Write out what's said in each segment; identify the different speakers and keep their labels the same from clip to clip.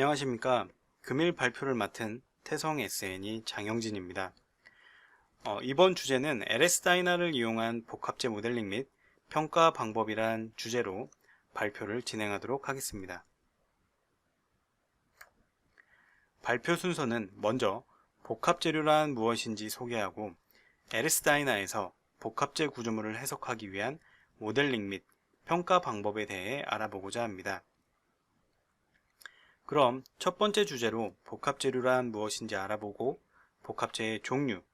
Speaker 1: 안녕하십니까. 금일 발표를 맡은 태성 SN이 장영진입니다. 어, 이번 주제는 LS 다이나를 이용한 복합재 모델링 및 평가 방법이란 주제로 발표를 진행하도록 하겠습니다. 발표 순서는 먼저 복합재료란 무엇인지 소개하고 LS 다이나에서 복합재 구조물을 해석하기 위한 모델링 및 평가 방법에 대해 알아보고자 합니다. 그럼 첫 번째 주제로 복합재료란 무엇인지 알아보고 복합재의 종류,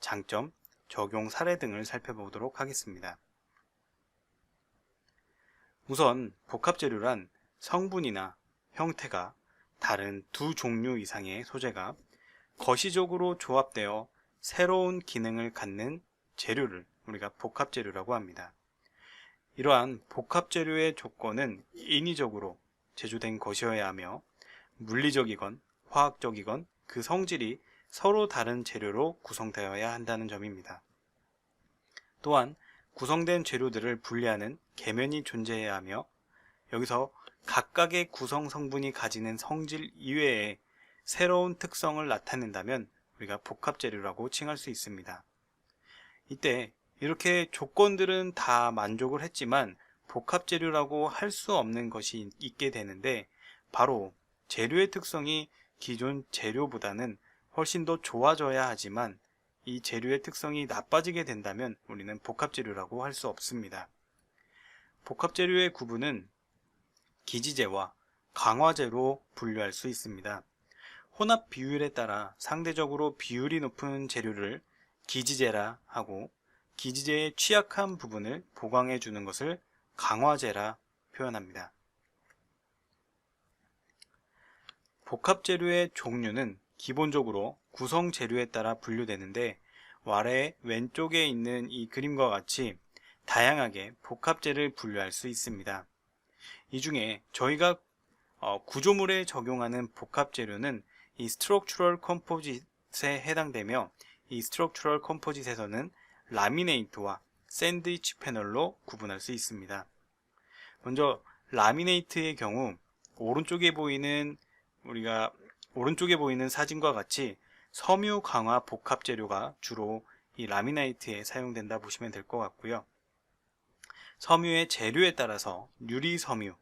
Speaker 1: 장점, 적용 사례 등을 살펴보도록 하겠습니다. 우선 복합재료란 성분이나 형태가 다른 두 종류 이상의 소재가 거시적으로 조합되어 새로운 기능을 갖는 재료를 우리가 복합재료라고 합니다. 이러한 복합재료의 조건은 인위적으로 제조된 것이어야 하며 물리적이건 화학적이건 그 성질이 서로 다른 재료로 구성되어야 한다는 점입니다. 또한 구성된 재료들을 분리하는 계면이 존재해야 하며 여기서 각각의 구성 성분이 가지는 성질 이외에 새로운 특성을 나타낸다면 우리가 복합 재료라고 칭할 수 있습니다. 이때 이렇게 조건들은 다 만족을 했지만 복합 재료라고 할 수 없는 것이 있게 되는데 바로 재료의 특성이 기존 재료보다는 훨씬 더 좋아져야 하지만 이 재료의 특성이 나빠지게 된다면 우리는 복합 재료라고 할 수 없습니다. 복합 재료의 구분은 기지재와 강화재로 분류할 수 있습니다. 혼합 비율에 따라 상대적으로 비율이 높은 재료를 기지재라 하고 기지재의 취약한 부분을 보강해 주는 것을 강화재라 표현합니다. 복합 재료의 종류는 기본적으로 구성 재료에 따라 분류되는데 아래 왼쪽에 있는 이 그림과 같이 다양하게 복합재를 분류할 수 있습니다. 이 중에 저희가 어, 구조물에 적용하는 복합재료는 이 스트럭처럴 컴포짓에 해당되며 이 스트럭처럴 컴포짓에서는 라미네이트와 샌드위치 패널로 구분할 수 있습니다. 먼저 라미네이트의 경우 오른쪽에 보이는 우리가 오른쪽에 보이는 사진과 같이 섬유 강화 복합 재료가 주로 이 라미나이트에 사용된다 보시면 될 것 같고요. 섬유의 재료에 따라서 유리 섬유,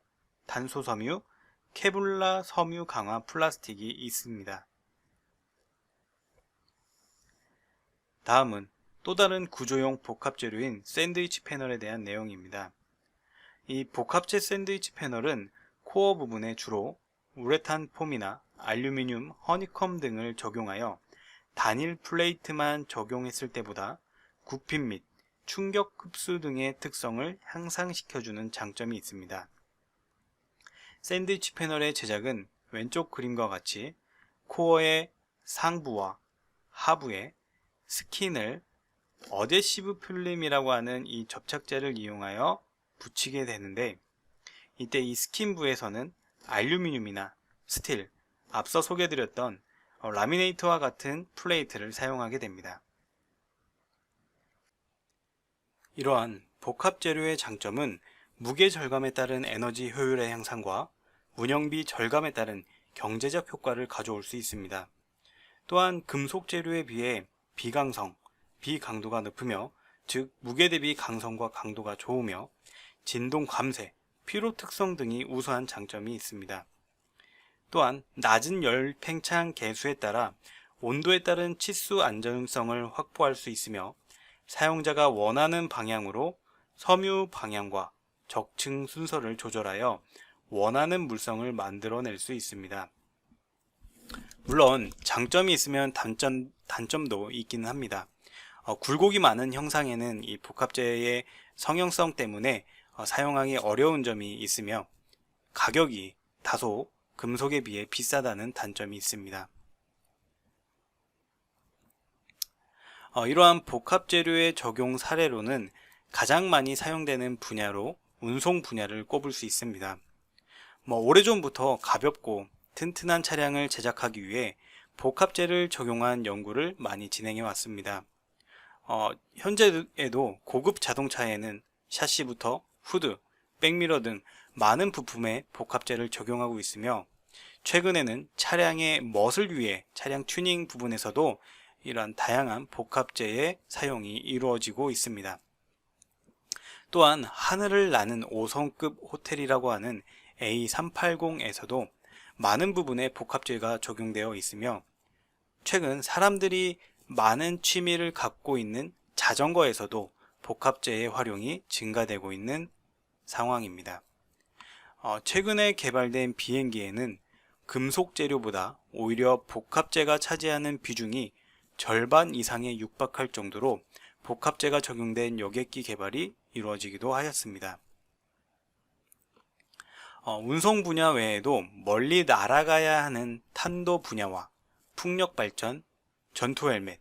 Speaker 1: 단소 섬유, 케블라 섬유 강화 플라스틱이 있습니다. 다음은 또 다른 구조용 복합 재료인 샌드위치 패널에 대한 내용입니다. 이 복합재 샌드위치 패널은 코어 부분에 주로 우레탄 폼이나 알루미늄, 허니컴 등을 적용하여 단일 플레이트만 적용했을 때보다 굽힘 및 충격 흡수 등의 특성을 향상시켜주는 장점이 있습니다. 샌드위치 패널의 제작은 왼쪽 그림과 같이 코어의 상부와 하부에 스킨을 어데시브 필름이라고 하는 이 접착제를 이용하여 붙이게 되는데 이때 이 스킨부에서는 알루미늄이나 스틸, 앞서 소개드렸던 어, 라미네이트와 같은 플레이트를 사용하게 됩니다. 이러한 복합 재료의 장점은 무게 절감에 따른 에너지 효율의 향상과 운영비 절감에 따른 경제적 효과를 가져올 수 있습니다. 또한 금속 재료에 비해 비강성, 비강도가 높으며 즉 무게 대비 강성과 강도가 좋으며 진동 감쇄, 피로 특성 등이 우수한 장점이 있습니다. 또한 낮은 열 팽창 개수에 따라 온도에 따른 치수 안정성을 확보할 수 있으며 사용자가 원하는 방향으로 섬유 방향과 적층 순서를 조절하여 원하는 물성을 만들어낼 수 있습니다. 물론 장점이 있으면 단점, 단점도 있기는 합니다. 어, 굴곡이 많은 형상에는 이 복합재의 성형성 때문에 어, 사용하기 어려운 점이 있으며 가격이 다소 금속에 비해 비싸다는 단점이 있습니다. 어, 이러한 복합 재료의 적용 사례로는 가장 많이 사용되는 분야로 운송 분야를 꼽을 수 있습니다. 뭐 오래전부터 가볍고 튼튼한 차량을 제작하기 위해 복합재를 적용한 연구를 많이 진행해 왔습니다. 어, 현재에도 고급 자동차에는 샤시부터 후드, 백미러 등 많은 부품에 복합재를 적용하고 있으며 최근에는 차량의 멋을 위해 차량 튜닝 부분에서도 이러한 다양한 복합재의 사용이 이루어지고 있습니다. 또한 하늘을 나는 5성급 호텔이라고 하는 A380에서도 많은 부분에 복합재가 적용되어 있으며 최근 사람들이 많은 취미를 갖고 있는 자전거에서도 복합재의 활용이 증가되고 있는 상황입니다. 어, 최근에 개발된 비행기에는 금속 재료보다 오히려 복합재가 차지하는 비중이 절반 이상에 육박할 정도로 복합재가 적용된 여객기 개발이 이루어지기도 하였습니다. 어, 운송 분야 외에도 멀리 날아가야 하는 탄도 분야와 풍력 발전, 전투 헬멧,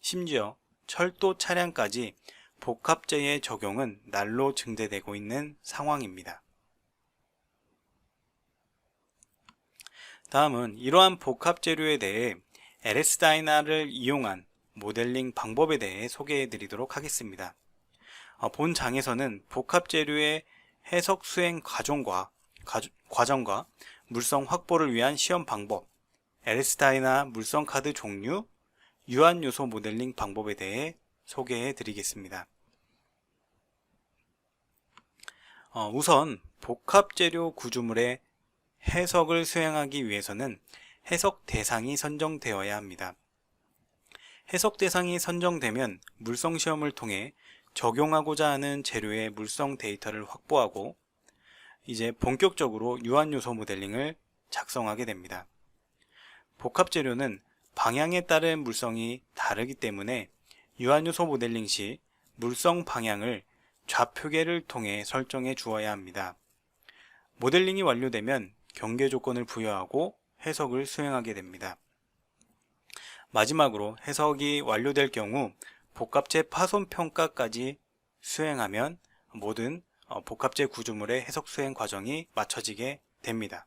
Speaker 1: 심지어 철도 차량까지 복합재의 적용은 날로 증대되고 있는 상황입니다. 다음은 이러한 복합 재료에 대해 LS 다이나를 이용한 모델링 방법에 대해 소개해 드리도록 하겠습니다. 어, 본 장에서는 복합 재료의 해석 수행 과정과 과정과 물성 확보를 위한 시험 방법, LS 다이나 물성 카드 종류, 유한 요소 모델링 방법에 대해 소개해 드리겠습니다. 어, 우선 복합 재료 구조물의 해석을 수행하기 위해서는 해석 대상이 선정되어야 합니다. 해석 대상이 선정되면 물성 시험을 통해 적용하고자 하는 재료의 물성 데이터를 확보하고 이제 본격적으로 유한 요소 모델링을 작성하게 됩니다. 복합 재료는 방향에 따른 물성이 다르기 때문에 유한 요소 모델링 시 물성 방향을 좌표계를 통해 설정해 주어야 합니다. 모델링이 완료되면 경계 조건을 부여하고 해석을 수행하게 됩니다. 마지막으로 해석이 완료될 경우 복합재 파손 평가까지 수행하면 모든 어, 복합재 구조물의 해석 수행 과정이 마쳐지게 됩니다.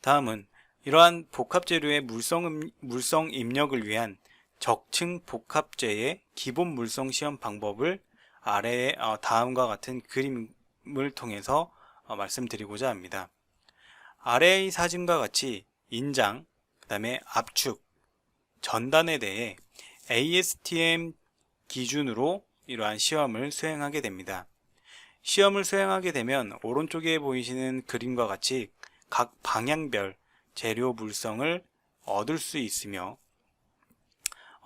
Speaker 1: 다음은 이러한 복합재료의 물성, 물성 입력을 위한 적층 복합재의 기본 물성 시험 방법을 아래의 어, 다음과 같은 그림을 통해서 어, 말씀드리고자 합니다. 아래의 사진과 같이 인장, 그 다음에 압축, 전단에 대해 ASTM 기준으로 이러한 시험을 수행하게 됩니다. 시험을 수행하게 되면 오른쪽에 보이시는 그림과 같이 각 방향별 재료 물성을 얻을 수 있으며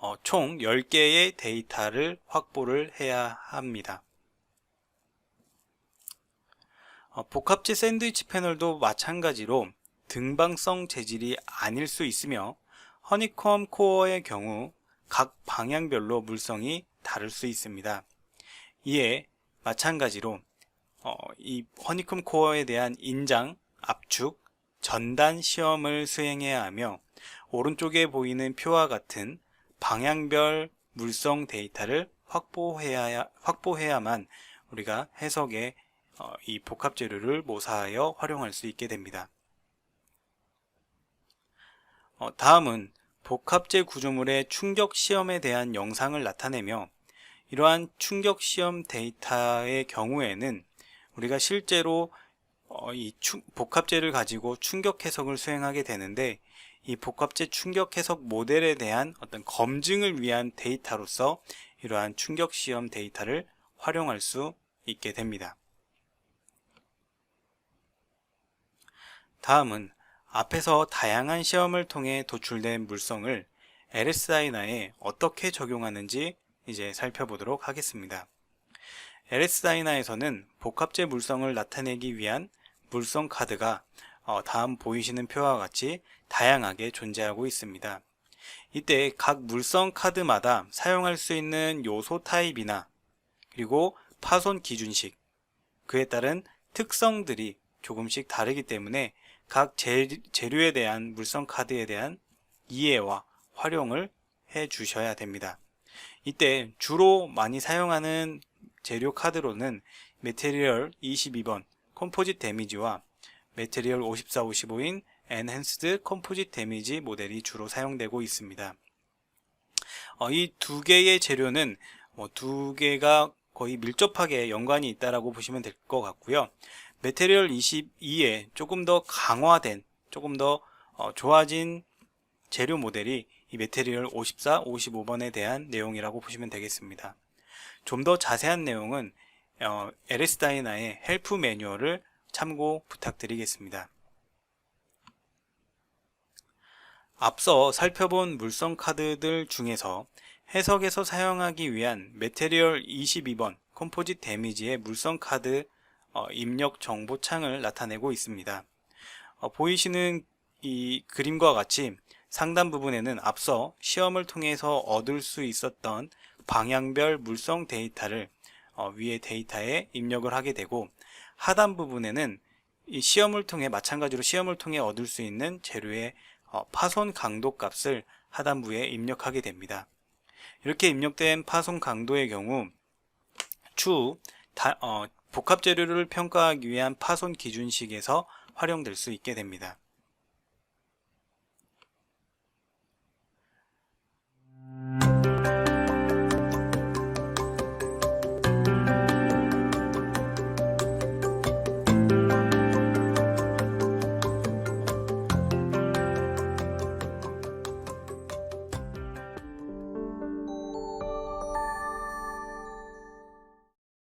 Speaker 1: 어, 총 10개의 데이터를 확보를 해야 합니다. 어, 복합재 샌드위치 패널도 마찬가지로 등방성 재질이 아닐 수 있으며 허니컴 코어의 경우 각 방향별로 물성이 다를 수 있습니다. 이에 마찬가지로 어, 이 허니컴 코어에 대한 인장, 압축, 전단 시험을 수행해야 하며 오른쪽에 보이는 표와 같은 방향별 물성 데이터를 확보해야, 확보해야만 우리가 해석에 어, 이 복합 재료를 모사하여 활용할 수 있게 됩니다. 어, 다음은 복합재 구조물의 충격 시험에 대한 영상을 나타내며 이러한 충격 시험 데이터의 경우에는 우리가 실제로 어, 이 복합재를 가지고 충격 해석을 수행하게 되는데 이 복합재 충격 해석 모델에 대한 어떤 검증을 위한 데이터로서 이러한 충격 시험 데이터를 활용할 수 있게 됩니다. 다음은 앞에서 다양한 시험을 통해 도출된 물성을 LS다이나에 어떻게 적용하는지 이제 살펴보도록 하겠습니다. LS다이나에서는 복합재 물성을 나타내기 위한 물성 카드가 어, 다음 보이시는 표와 같이 다양하게 존재하고 있습니다. 이때 각 물성 카드마다 사용할 수 있는 요소 타입이나 그리고 파손 기준식 그에 따른 특성들이 조금씩 다르기 때문에 각 재, 재료에 대한 물성 카드에 대한 이해와 활용을 해 주셔야 됩니다. 이때 주로 많이 사용하는 재료 카드로는 메테리얼 22번 컴포짓 데미지와 메테리얼 54, 55인 엔핸스드 컴포짓 데미지 모델이 주로 사용되고 있습니다. 어, 이 두 개의 재료는 뭐두 개가 거의 밀접하게 연관이 있다라고 보시면 될 것 같고요. 메테리얼 22에 조금 더 강화된, 조금 더 어, 좋아진 재료 모델이 이 메테리얼 54, 55번에 대한 내용이라고 보시면 되겠습니다. 좀 더 자세한 내용은 어, LS 다이나의 헬프 매뉴얼을 참고 부탁드리겠습니다. 앞서 살펴본 물성 카드들 중에서 해석에서 사용하기 위한 메테리얼 22번 컴포짓 데미지의 물성 카드 어, 입력 정보 창을 나타내고 있습니다. 어, 보이시는 이 그림과 같이 상단 부분에는 앞서 시험을 통해서 얻을 수 있었던 방향별 물성 데이터를 어, 위의 데이터에 입력을 하게 되고 하단 부분에는 이 시험을 통해 마찬가지로 시험을 통해 얻을 수 있는 재료의 어, 파손 강도 값을 하단부에 입력하게 됩니다. 이렇게 입력된 파손 강도의 경우 추후 다- 어, 복합 재료를 평가하기 위한 파손 기준식에서 활용될 수 있게 됩니다.